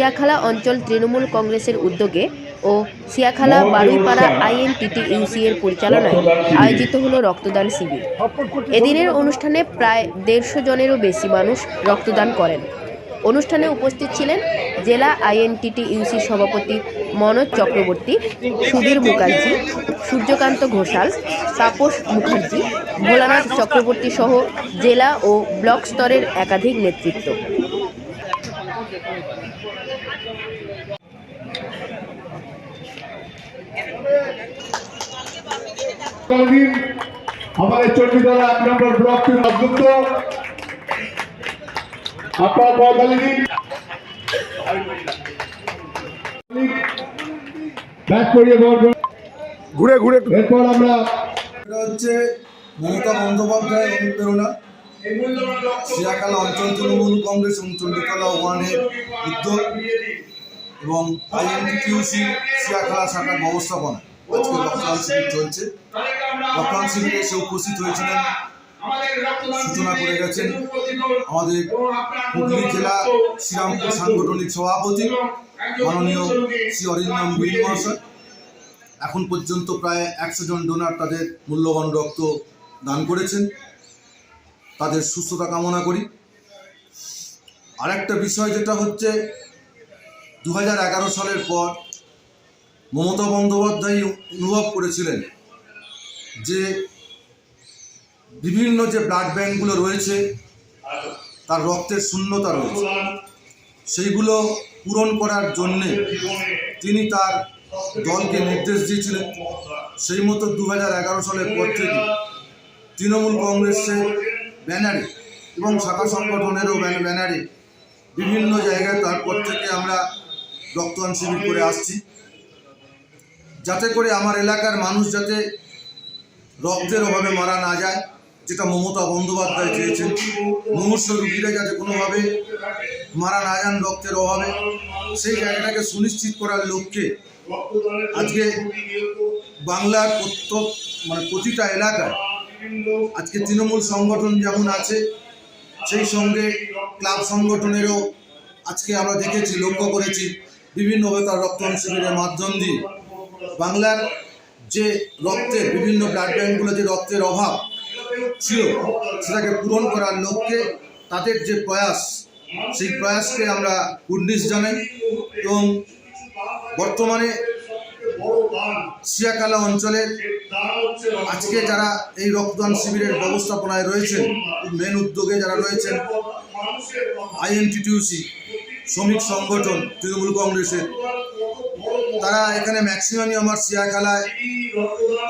সিয়াখালা অঞ্চল তৃণমূল কংগ্রেসের উদ্যোগে ও সিয়াখালা বারুইপাড়া আইএনটিটি ইউসি এর পরিচালনায় আয়োজিত হলো রক্তদান শিবির। এদিনের অনুষ্ঠানে প্রায় দেড়শো জনেরও বেশি মানুষ রক্তদান করেন। অনুষ্ঠানে উপস্থিত ছিলেন জেলা আইএনটিটি ইউসি সভাপতি মনোজ চক্রবর্তী, সুধীর মুখার্জি, সূর্যকান্ত ঘোষাল, তাপস মুখার্জি, ভোলানাথ চক্রবর্তী সহ জেলা ও ব্লক স্তরের একাধিক নেতৃত্ব। আমাদের এক নম্বর আপনার ঘুরে আমরা হচ্ছে বন্দ্যোপাধ্যায় অঞ্চল তৃণমূল কংগ্রেস এবং চণ্ডীতলা ওয়ানের উদ্যোগ। এবং আইএনটিটিউসি সিরাকালা শাখার ব্যবস্থাপনা। আজকে রক্তদান শিবির চলছে। রক্তদান শিবিরে এসে উপস্থিত হয়েছিলেন। সূচনা করে গেছেন আমাদের হুগলি জেলা শ্রীরামপুর সাংগঠনিক সভাপতি মাননীয় শ্রী অরিন্দম বীর মহাশয়। এখন পর্যন্ত প্রায় একশো জন ডোনার তাদের মূল্যবান রক্ত দান করেছেন। তাদের সুস্থতা কামনা করি। আরেকটা বিষয় যেটা হচ্ছে দু হাজার এগারো সালের পর মমতা বন্দ্যোপাধ্যায় অনুভব করেছিলেন যে বিভিন্ন যে ব্লাড ব্যাঙ্কগুলো রয়েছে, তার রক্তের শূন্যতা রয়েছে। সেইগুলো পূরণ করার জন্যে তিনি তার দলকে নির্দেশ দিয়েছিলেন। সেই মতো দু হাজার এগারো সালের পর থেকে তৃণমূল কংগ্রেসের ব্যানারে এবং শাখা সংগঠনেরও ব্যান- ব্যানারে বিভিন্ন জায়গায় তারপর থেকে আমরা রক্তদান শিবির করে আসছি। যাতে করে আমার এলাকার মানুষ যাতে রক্তের অভাবে মারা না যায়, যেটা মমতা বন্দ্যোপাধ্যায় চেয়েছেন। মুমূর্ষ রুগীরা যাতে কোনোভাবে মারা না যান রক্তের অভাবে, সেই জায়গাটাকে সুনিশ্চিত করার লক্ষ্যে আজকে বাংলার প্রত্যেক মানে প্রতিটা এলাকায় আজকে তৃণমূল সংগঠন যেমন আছে, সেই সঙ্গে ক্লাব সংগঠনেরও আজকে আমরা দেখেছি, লক্ষ্য করেছি। বিভিন্নভাবে তার রক্তদান শিবিরের মাধ্যম দিয়ে বাংলার যে রক্তের বিভিন্ন ব্লাড ব্যাঙ্কগুলো যে রক্তের অভাব ছিল, সেটাকে পূরণ করার লক্ষ্যে তাদের যে প্রয়াস, সেই প্রয়াসকে আমরা উন্নিশ জানাই এবং বর্তমানে সিয়াকালা অঞ্চলের আজকে যারা এই রক্তদান শিবিরের ব্যবস্থাপনায় রয়েছেন মেন উদ্যোগে যারা রয়েছেন আইএনটিটিউসি শ্রমিক সংগঠন তৃণমূল কংগ্রেসের। তারা এখানে ম্যাক্সিমামই আমার সিয়াখালায়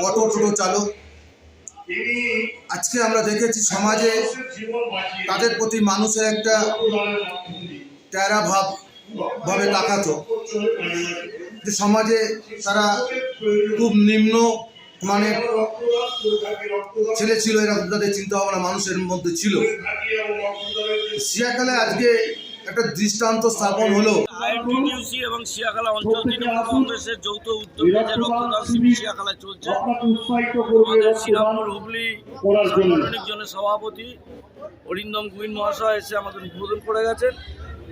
অটো টোটো চালক। আজকে আমরা দেখেছি সমাজে তাদের প্রতি মানুষের একটা ট্যারা ভাব ভাবে তাকাতো। যে সমাজে তারা খুব নিম্ন মানে ছেলে ছিল, এরকম তাদের চিন্তা ভাবনা মানুষের মধ্যে ছিল। সিয়াখালায় আজকে একটা দৃষ্টান্ত স্থাপন হলো। এবং শিয়াখালা অঞ্চল তৃণমূল কংগ্রেসের যৌথ উদ্যোগে যে রক্তদান শিবির শিয়াখালায় চলছে। আমাদের শ্রীরামপুর হুগলি সাংগঠনিক জনের সভাপতি অরিন্দম গুইন মহাশয় এসে আমাদের উদ্বোধন করে গেছেন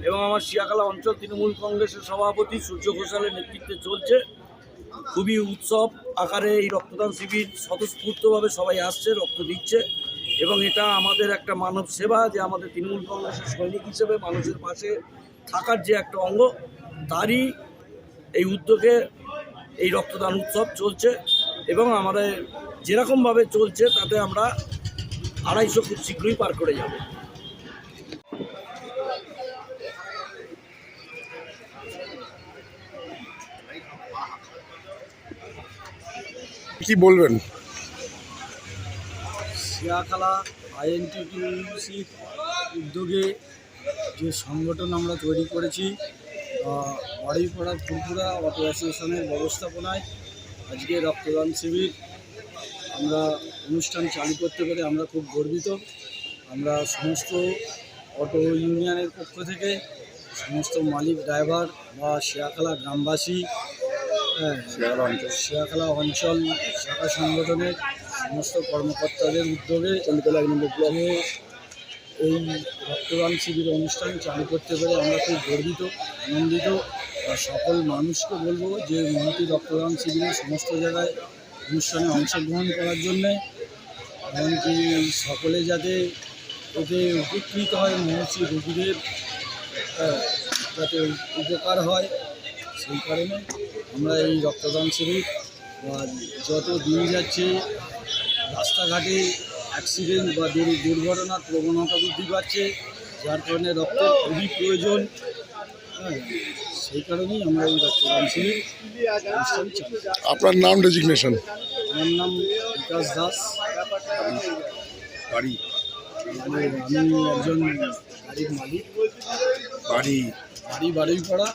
এবং আমার শিয়াখালা অঞ্চল তৃণমূল কংগ্রেসের সভাপতি সূর্য ঘোষালের নেতৃত্বে চলছে। খুবই উৎসব আকারে এই রক্তদান শিবির স্বতঃস্ফূর্তভাবে সবাই আসছে রক্ত দিচ্ছে। এবং এটা আমাদের একটা মানব সেবা যে আমাদের তৃণমূল কংগ্রেসের সৈনিক হিসেবে মানুষের পাশে থাকার যে একটা অঙ্গ, তারই এই উদ্যোগে এই রক্তদান উৎসব চলছে এবং আমাদের যেরকমভাবে চলছে, তাতে আমরা আড়াইশো খুব শীঘ্রই পার করে যাব। কি বলবেন? শিয়াখালা আইএনটিটিউসি উদ্যোগে যে সংগঠন আমরা তৈরি করেছি বাড়িপাড়া ফুলপুরা অটো অ্যাসোসিয়েশনের ব্যবস্থাপনায় আজকে রক্তদান শিবির আমরা অনুষ্ঠান চালু করতে পেরে আমরা খুব গর্বিত। আমরা সমস্ত অটো ইউনিয়নের পক্ষ থেকে সমস্ত মালিক ড্রাইভার বা শিয়াখালা গ্রামবাসী হ্যাঁ শিয়াখালা অঞ্চল শাখা সংগঠনের সমস্ত কর্মকর্তাদের উদ্যোগে যে এই রক্তদান শিবির অনুষ্ঠান চালু করতে পেরে আমরা খুব গর্বিত, আনন্দিত, আর সকল মানুষকে বলব যে মহতি রক্তদান শিবিরে সমস্ত জায়গায় অনুষ্ঠানে অংশগ্রহণ করার জন্যে, এমনকি সকলে যাতে এতে উপকৃত হয়, মহর্ষি রোগীদের যাতে উপকার হয়, সেই কারণে আমরা এই রক্তদান শিবির যত দিন যাচ্ছে রাস্তাঘাটে অ্যাক্সিডেন্ট বা দুর্ঘটনার প্রবণতা বৃদ্ধি পাচ্ছে যার কারণে রক্তের খুবই প্রয়োজন। হ্যাঁ সেই কারণেই আমরা এই রক্তদান শিবির আপনার নাম ডেজিগনেশন আমার নাম বিকাশ দাস। বাড়ি? আমি একজন গাড়ির মালিক। বাড়ি? বাড়ি বাড়ির পাড়া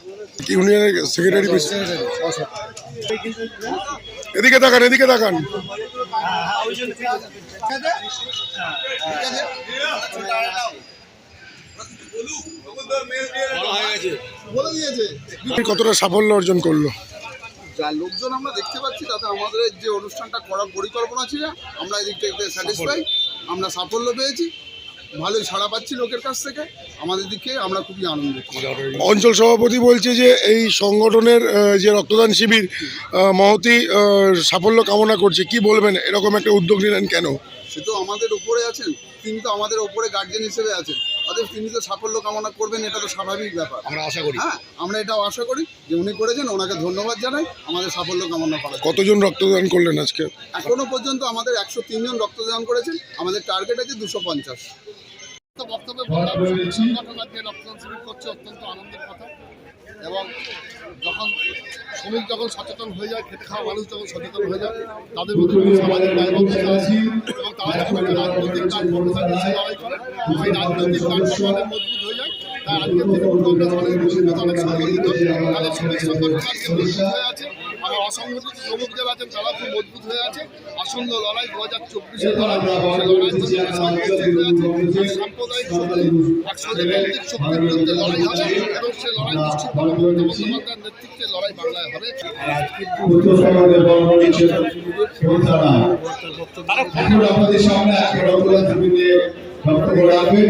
ইউনিয়নের সেক্রেটারি এদিকে তাকান এদিকে তাকান। কতটা সাফল্য অর্জন করল? যা লোকজন আমরা দেখতে পাচ্ছি, তাতে আমাদের যে অনুষ্ঠানটা করার পরিকল্পনা ছিল, আমরা এদিক থেকে স্যাটিসফাই আমরা সাফল্য পেয়েছি। ভালোই সাড়া পাচ্ছি লোকের কাছ থেকে। আমাদের দিকে আমরা খুবই আনন্দিত। অঞ্চল সভাপতি বলছে যে এই সংগঠনের যে রক্তদান শিবির মহতি সাফল্য কামনা করছে। কি বলবেন? এরকম একটা উদ্যোগ নিলেন কেন? সে তো আমাদের উপরে আছেন। তিনি তো আমাদের উপরে গার্জেন হিসেবে আছেন। অতএব তিনি তো সাফল্য কামনা করবেন এটা তো স্বাভাবিক ব্যাপার। আমরা আশা করি। হ্যাঁ আমরা এটাও আশা করি যে উনি করেছেন ওনাকে ধন্যবাদ জানাই। আমাদের সাফল্য কামনা জন্য। কতজন রক্তদান করলেন আজকে? এখনও পর্যন্ত আমাদের একশো তিনজন রক্তদান করেছেন। আমাদের টার্গেট আছে দুশো পঞ্চাশ। বক্তব্যে বললাম সংগঠন আজকে রক্তদান শিবির করছে অত্যন্ত আনন্দের কথা। এবং যখন শ্রমিক যখন সচেতন হয়ে যায় খেটে খাওয়া মানুষ যখন সচেতন হয়ে যায় তাদের মধ্যে সামাজিক দায়বদ্ধতা আছে এবং তারা যখন একটা রাজনৈতিক কাজ কর্মকাণ্ড লড়াই করে সেই রাজনৈতিক মজবুত হয়ে যায়। তাই আজকে তৃণমূল কংগ্রেস অনেক বেশি অনেক সংগঠিত তাদের শ্রমিক সংগঠন হয়ে আছে। অসংগঠিত শ্রমিক যারা আছেন তারা খুব মজবুত হয়ে আছে। আসন্ন লড়াই দু হাজার লড়াই। আর সাম্প্রদায়িক শক্তি এক ষড়যন্ত্রের শক্তির বিরুদ্ধে লড়াই হবে এবং সেই লড়াই নিশ্চিতভাবে মমতা বন্দ্যোপাধ্যায়ের নেতৃত্বে লড়াই বাংলায় হবে। আপনাদের সামনে আজকে রক্তদান রাখবেন।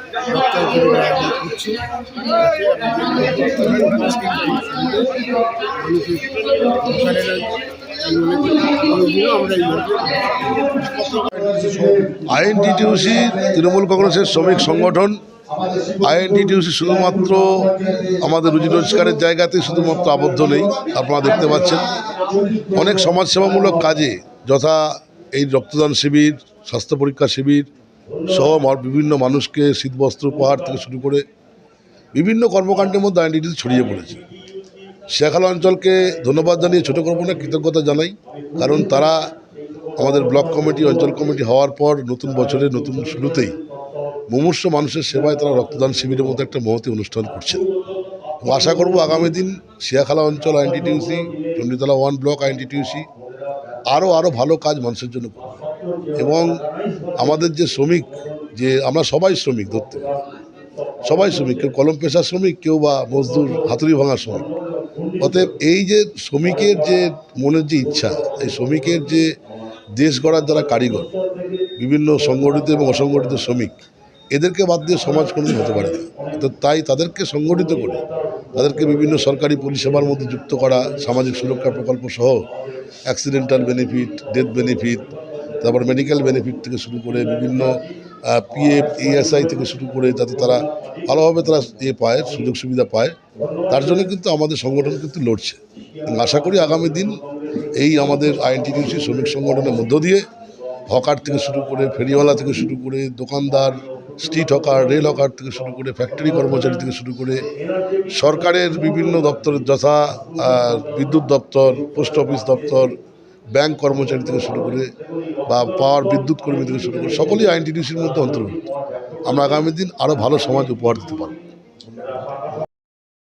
এইভাবে আইএনটিটিউসি তৃণমূল কংগ্রেসের শ্রমিক সংগঠন। আইএনটিটিউসি শুধুমাত্র আমাদের রুজি রোজগারের জায়গাতে শুধুমাত্র আবদ্ধ নেই, আপনারা দেখতে পাচ্ছেন। অনেক সমাজসেবামূলক কাজে, যথা এই রক্তদান শিবির, স্বাস্থ্য পরীক্ষা শিবির সহ বিভিন্ন মানুষকে শীতবস্ত্র উপহার থেকে শুরু করে বিভিন্ন কর্মকাণ্ডের মধ্যে আইএনটিটিউসি ছড়িয়ে পড়েছে। শেখালা অঞ্চলকে ধন্যবাদ জানিয়ে ছোটো করব কৃতজ্ঞতা জানাই, কারণ তারা আমাদের ব্লক কমিটি, অঞ্চল কমিটি হওয়ার পর নতুন বছরের নতুন শুরুতেই মুমূর্ষ মানুষের সেবায় তারা রক্তদান শিবিরের মতো একটা মহতি অনুষ্ঠান করছেন। আশা করব আগামী দিন শিয়াখালা অঞ্চল INTTUC Chanditala one block INTTUC আরও আরও ভালো কাজ মানুষের জন্য করবে। এবং আমাদের যে শ্রমিক, যে আমরা সবাই শ্রমিক ধরতে সবাই শ্রমিক, কেউ কলম পেশার শ্রমিক, কেউ বা মজদুর, হাতুড়ি ভাঙার শ্রমিক। অতএব এই যে শ্রমিকের যে মনের যে ইচ্ছা, এই শ্রমিকের যে দেশ গড়ার যারা কারিগর, বিভিন্ন সংগঠিত এবং অসংগঠিত শ্রমিক, এদেরকে বাদ দিয়ে সমাজ হতে পারে না। তো তাই তাদেরকে সংগঠিত করে, তাদেরকে বিভিন্ন সরকারি পরিষেবার মধ্যে যুক্ত করা, সামাজিক সুরক্ষা প্রকল্প সহ অ্যাক্সিডেন্টাল বেনিফিট ডেথ বেনিফিট তারপর মেডিকেল বেনিফিট থেকে শুরু করে বিভিন্ন পিএফ ইএসআই থেকে শুরু করে যাতে তারা ভালোভাবে তারা ইয়ে পায়, সুযোগ সুবিধা পায়, তার জন্য কিন্তু আমাদের সংগঠন কিন্তু লড়ছে। আশা করি আগামী দিন এই আমাদের আইএনটিটিউসি শ্রমিক সংগঠনের মধ্য দিয়ে হকার থেকে শুরু করে ফেরিওয়ালা থেকে শুরু করে দোকানদার স্ট্রিট হকার রেল হকার থেকে শুরু করে ফ্যাক্টরি কর্মচারী থেকে শুরু করে সরকারের বিভিন্ন দপ্তরের যথা বিদ্যুৎ দপ্তর পোস্ট অফিস দপ্তর ব্যাংক কর্মচারী থেকে শুরু করে বা পাওয়ার বিদ্যুৎ কর্মী থেকে শুরু করে সকলেই আইনটিডিউসির মধ্যে অন্তর্ভুক্ত। আমরা আগামী দিন আরও ভালো সমাজ উপহার দিতে পারব।